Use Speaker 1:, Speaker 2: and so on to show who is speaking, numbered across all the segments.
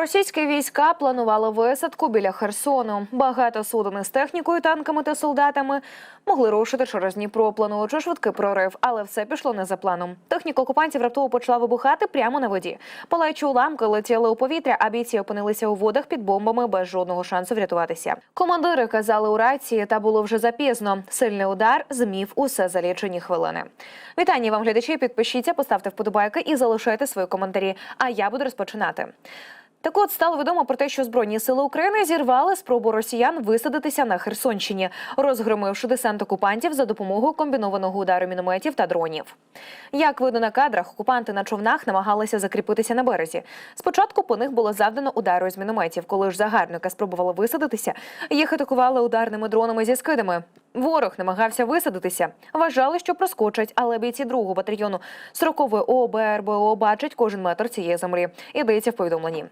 Speaker 1: Російські війська планували висадку біля Херсону. Багато суден із технікою, танками та солдатами могли рушити через Дніпро, плануючи швидкий прорив, але все пішло не за планом. Техніка окупантів раптово почала вибухати прямо на воді. Палаючі уламки летіли у повітря, а бійці опинилися у водах під бомбами без жодного шансу врятуватися. Командири казали у рації, та було вже запізно. Сильний удар змів усе за лічені хвилини. Вітання вам, глядачі. Підпишіться, поставте вподобайки і залишайте свої коментарі. А я буду розпочинати. Так от стало відомо про те, що збройні сили України зірвали спробу росіян висадитися на Херсонщині, розгромивши десант окупантів за допомогою комбінованого удару мінометів та дронів. Як видно на кадрах, окупанти на човнах намагалися закріпитися на березі. Спочатку по них було завдано удару з мінометів. Коли ж загарбники спробували висадитися, їх атакували ударними дронами зі скидами. Ворог намагався висадитися. Вважали, що проскочать, але бійці другого батальйону 40-ї ОБРБО бачать кожен метр цієї землі. Йдеться в повідомленні.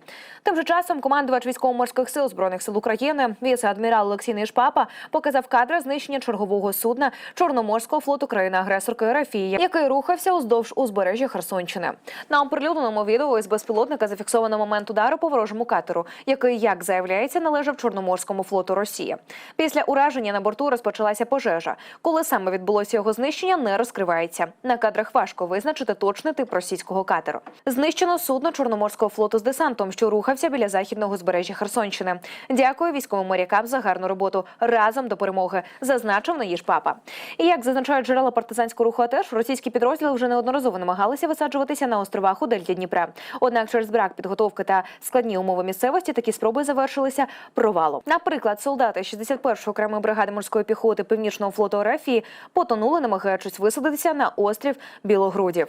Speaker 1: Тим же часом командувач військово-морських сил збройних сил України, віце-адмірал Олексій Нишпапа, показав кадри знищення чергового судна Чорноморського флоту країни-агресорки Рафії, який рухався уздовж узбережжя Херсонщини. На оприлюдненому відео із безпілотника зафіксовано момент удару по ворожому катеру, який, як заявляється, належав Чорноморському флоту Росії. Після ураження на борту розпочалася пожежа. Коли саме відбулося його знищення, не розкривається. На кадрах важко визначити точний тип російського катеру. Знищено судно Чорноморського флоту з десантом, що рухався біля західного узбережжя Херсонщини. Дякую військовим морякам за гарну роботу. Разом до перемоги, зазначив Наїж Папа. І як зазначають джерела партизанського руху АТЕШ, російські підрозділи вже неодноразово намагалися висаджуватися на островах у дельті Дніпра. Однак через брак підготовки та складні умови місцевості такі спроби завершилися провалом. Наприклад, солдати 61-ї окремої бригади морської піхоти Північного флоту РФ потонули, намагаючись висадитися на острів Білогрудів.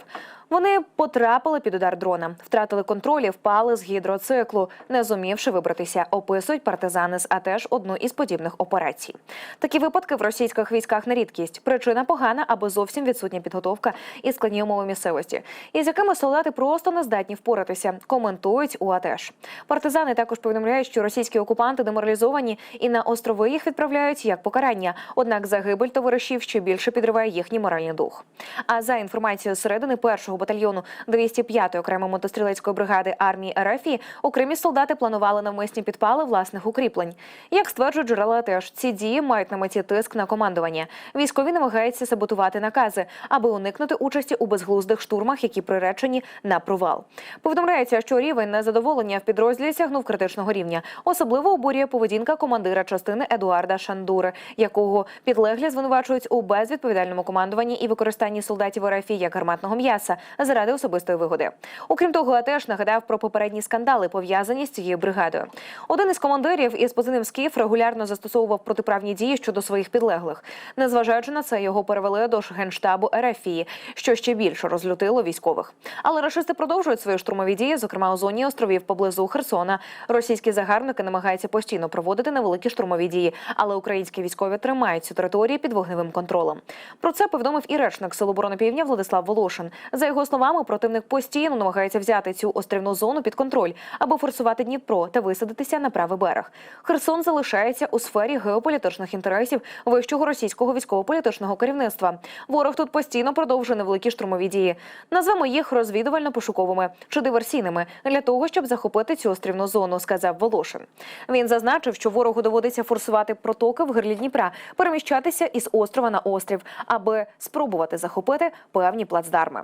Speaker 1: Вони потрапили під удар дрона, втратили контроль і впали з гідроциклу, не зумівши вибратися. Описують партизани з АТЕШ одну із подібних операцій. Такі випадки в російських військах не рідкість. Причина погана або зовсім відсутня підготовка і складні умови місцевості, із якими солдати просто не здатні впоратися. Коментують у АТЕШ. Партизани також повідомляють, що російські окупанти деморалізовані і на острови їх відправляють як покарання. Однак загибель товаришів ще більше підриває їхній моральний дух. А за інформацією середини першого батальйону 205-ї окремої мотострілецької бригади армії РФ, окремі солдати планували навмисні підпали власних укріплень. Як стверджують джерела, теж ці дії мають на меті тиск на командування. Військові намагаються саботувати накази, аби уникнути участі у безглуздих штурмах, які приречені на провал. Повідомляється, що рівень незадоволення в підрозділі сягнув критичного рівня. Особливо обурює поведінка командира частини Едуарда Шандури, якого підлеглі звинувачують у безвідповідальному командуванні і використанні солдатів РФ як гарматного м'яса заради особистої вигоди. Окрім того, АТЕШ нагадав про попередні скандали, пов'язані з цією бригадою. Один із командирів із позивним Скіф регулярно застосовував протиправні дії щодо своїх підлеглих. Незважаючи на це, його перевели до генштабу РФІ, що ще більше розлютило військових. Але рашисти продовжують свої штурмові дії, зокрема у зоні островів поблизу Херсона. Російські загарбники намагаються постійно проводити невеликі штурмові дії, але українські військові тримають цю територію під вогневим контролем. Про це повідомив і речник Сил оборони Півдня Владислав Волошин. За його словами, противник постійно намагається взяти цю острівну зону під контроль, аби форсувати Дніпро та висадитися на правий берег. Херсон залишається у сфері геополітичних інтересів вищого російського військово-політичного керівництва. Ворог тут постійно продовжує невеликі штурмові дії. Назвемо їх розвідувально-пошуковими чи диверсійними для того, щоб захопити цю острівну зону, сказав Волошин. Він зазначив, що ворогу доводиться форсувати протоки в гирлі Дніпра, переміщатися із острова на острів, аби спробувати захопити певні плацдарми.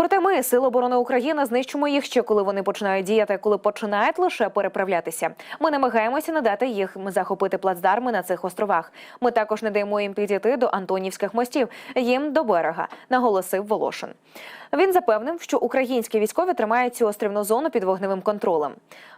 Speaker 1: Проте ми, Сили оборони України, знищимо їх ще коли вони починають діяти, коли починають лише переправлятися. Ми намагаємося надати їх захопити плацдарми на цих островах. Ми також не даємо їм підійти до Антонівських мостів, їм до берега, наголосив Волошин. Він запевнив, що українські військові тримають цю острівну зону під вогневим контролем.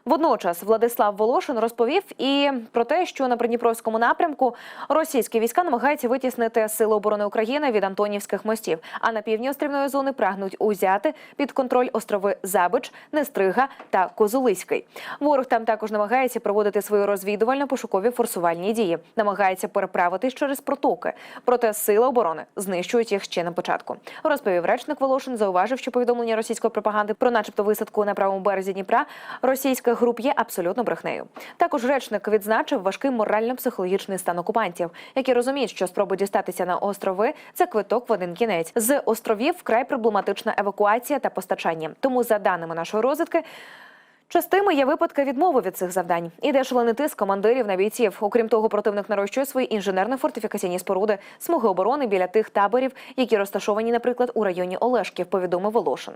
Speaker 1: Водночас Владислав Волошин розповів і про те, що на Придніпровському напрямку російські війська намагаються витіснити сили оборони України від Антонівських мостів, а на півдні острівної зони прагнуть узяти під контроль острови Забич, Нестрига та Козулиський. Ворог там також намагається проводити свої розвідувально-пошукові форсувальні дії, намагається переправитись через протоки. Проте сили оборони знищують їх ще на початку. Розповів речник Волошин, зауважив, що повідомлення російської пропаганди про, начебто, висадку на правому березі Дніпра російських груп є абсолютно брехнею. Також речник відзначив важкий морально-психологічний стан окупантів, які розуміють, що спроба дістатися на острови це квиток в один кінець. З островів вкрай проблематична евакуація та постачання. Тому, за даними нашої розвідки. Частими є випадки відмови від цих завдань. Іде шалений тиск командирів на бійців. Окрім того, противник нарощує свої інженерно-фортифікаційні споруди, смуги оборони біля тих таборів, які розташовані, наприклад, у районі Олешків, повідомив Волошин.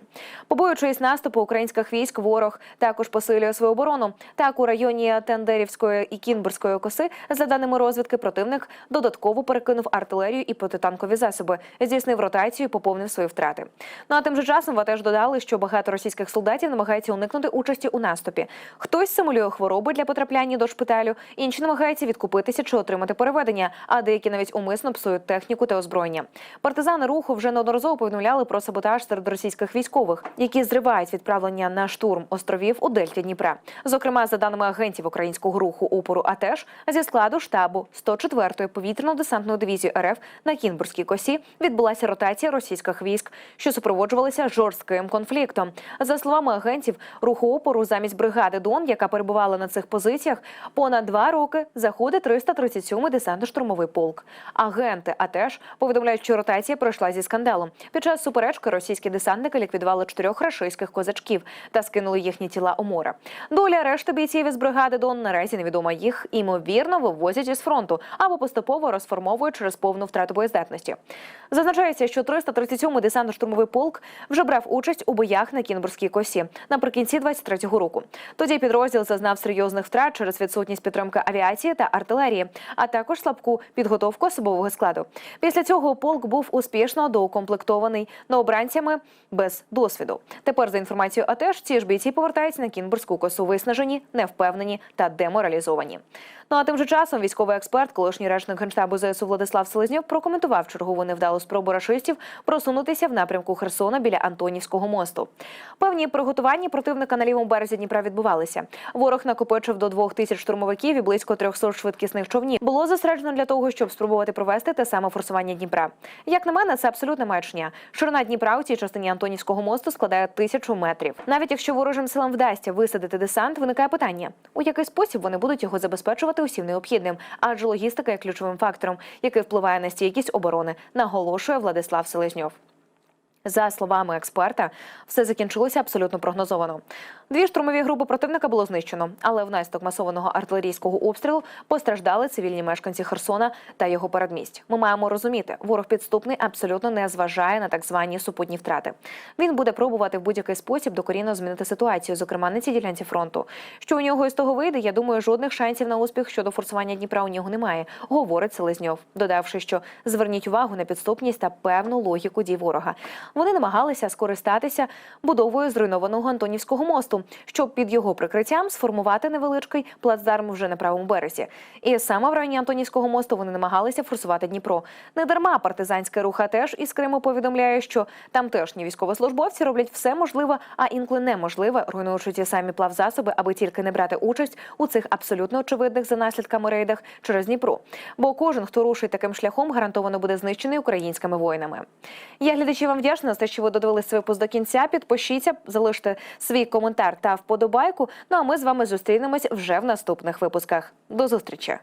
Speaker 1: Побоюючись наступу українських військ, ворог також посилює свою оборону. Так, у районі Тендерівської і Кінбурзької коси, за даними розвідки, противник додатково перекинув артилерію і протитанкові засоби, здійснив ротацію, і поповнив свої втрати. Ну а тим же часом ви теж додали, що багато російських солдатів намагаються уникнути участі у наступі. Хтось симулює хвороби для потрапляння до шпиталю, інші намагаються відкупитися чи отримати переведення, а деякі навіть умисно псують техніку та озброєння. Партизани руху вже неодноразово повідомляли про саботаж серед російських військових, які зривають відправлення на штурм островів у дельті Дніпра. Зокрема, за даними агентів українського руху опору АТЕШ, зі складу штабу 104-ї повітряно-десантної дивізії РФ на Кінбурзькій косі відбулася ротація російських військ, що супроводжувалися жорстким конфліктом. За словами агентів руху опору, замість бригади Дон, яка перебувала на цих позиціях, понад два роки заходить 337-й десантно-штурмовий полк. Агенти АТЕШ повідомляють, що ротація пройшла зі скандалом. Під час суперечки російські десантники ліквідували чотирьох рашистських козачків та скинули їхні тіла у море. Доля решти бійців із бригади Дон наразі невідома. Їх імовірно вивозять із фронту або поступово розформовують через повну втрату боєздатності. Зазначається, що 337-й десантно-штурмовий полк вже брав участь у боях на Кінбурзькій косі наприкінці 23-го року. Тоді підрозділ зазнав серйозних втрат через відсутність підтримки авіації та артилерії, а також слабку підготовку особового складу. Після цього полк був успішно доукомплектований новобранцями без досвіду. Тепер, за інформацією АТЕШ, ці ж бійці повертаються на Кінбурзьку косу виснажені, невпевнені та деморалізовані. Ну а тим же часом військовий експерт, колишній речник генштабу ЗСУ Владислав Селезньов прокоментував чергову невдалу спробу рашистів просунутися в напрямку Херсона біля Антонівського мосту. Певні приготування противника на лівому березі Дніпра відбувалися. Ворог накопичив до двох тисяч штурмовиків і близько 300 швидкісних човнів. Було зосереджено для того, щоб спробувати провести те саме форсування Дніпра. Як на мене, це абсолютна маячня. Ширина Дніпра у цій частині Антонівського мосту складає тисячу метрів. Навіть якщо ворожим силам вдасться висадити десант, виникає питання: у який спосіб вони будуть його забезпечувати усім необхідним? Адже логістика є ключовим фактором, який впливає на стійкість оборони, наголошує Владислав Селезньов. За словами експерта, все закінчилося абсолютно прогнозовано. Дві штурмові групи противника було знищено, але внаслідок масованого артилерійського обстрілу постраждали цивільні мешканці Херсона та його передмість. Ми маємо розуміти, ворог підступний абсолютно не зважає на так звані супутні втрати. Він буде пробувати в будь-який спосіб докорінно змінити ситуацію, зокрема на цій ділянці фронту. Що у нього із того вийде, я думаю, жодних шансів на успіх щодо форсування Дніпра у нього немає, говорить Селезньов, додавши, що зверніть увагу на підступність та певну логіку дій ворога. Вони намагалися скористатися будовою зруйнованого Антонівського мосту, щоб під його прикриттям сформувати невеличкий плацдарм вже на правому березі. І саме в районі Антонівського мосту вони намагалися форсувати Дніпро. Недарма партизанська руха теж із Криму повідомляє, що тамтешні військовослужбовці роблять все можливе, а інколи неможливе, руйнуючи ті самі плавзасоби, аби тільки не брати участь у цих абсолютно очевидних за наслідками рейдах через Дніпро. Бо кожен, хто рушить таким шляхом, гарантовано буде знищений українськими воїнами. Я глядачі вам вдячна за те, що ви додивились свій випуск до кінця. Підпишіться, залиште свій та вподобайку. Ну а ми з вами зустрінемось вже в наступних випусках. До зустрічі!